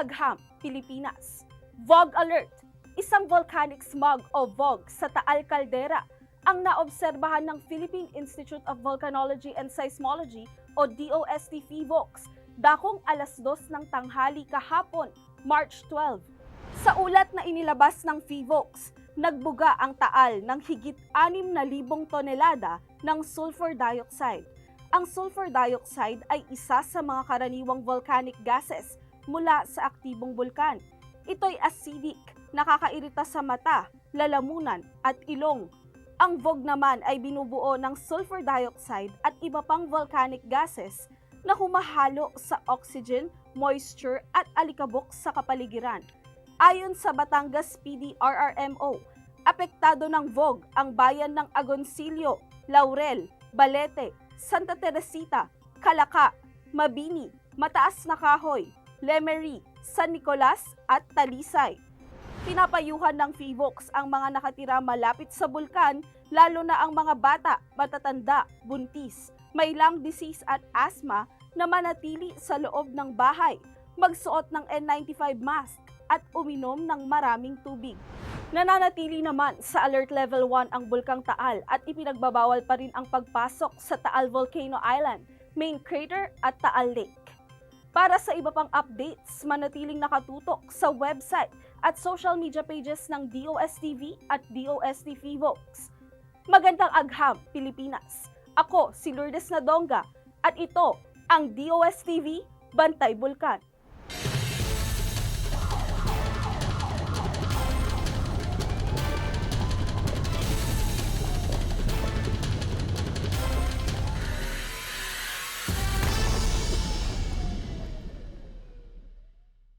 Agham, Pilipinas. VOG Alert! Isang volcanic smog o VOG sa Taal Caldera ang naobserbahan ng Philippine Institute of Volcanology and Seismology o DOST PHIVOLCS dakong alas dos ng tanghali kahapon, March 12. Sa ulat na inilabas ng PHIVOLCS, nagbuga ang Taal ng higit 6,000 tonelada ng sulfur dioxide. Ang sulfur dioxide ay isa sa mga karaniwang volcanic gases mula sa aktibong bulkan. Ito'y acidic, nakakairita sa mata, lalamunan at ilong. Ang VOG naman ay binubuo ng sulfur dioxide at iba pang volcanic gases na humahalo sa oxygen, moisture at alikabok sa kapaligiran. Ayon sa Batangas PDRRMO, apektado ng VOG ang bayan ng Agoncillo, Laurel, Balete, Santa Teresita, Calaca, Mabini, Mataas na Kahoy, Lemery, San Nicolas at Talisay. Pinapayuhan ng PHIVOLCS ang mga nakatira malapit sa bulkan, lalo na ang mga bata, matatanda, buntis, may lung disease at asthma na manatili sa loob ng bahay, magsuot ng N95 mask at uminom ng maraming tubig. Nananatili naman sa Alert Level 1 ang Bulkang Taal at ipinagbabawal pa rin ang pagpasok sa Taal Volcano Island, Main Crater at Taal Lake. Para sa iba pang updates, manatiling nakatutok sa website at social media pages ng DOSTV at DOST PHIVOLCS. Magandang agham, Pilipinas! Ako si Lourdes Nadonga at ito ang DOSTV Bantay Bulkan.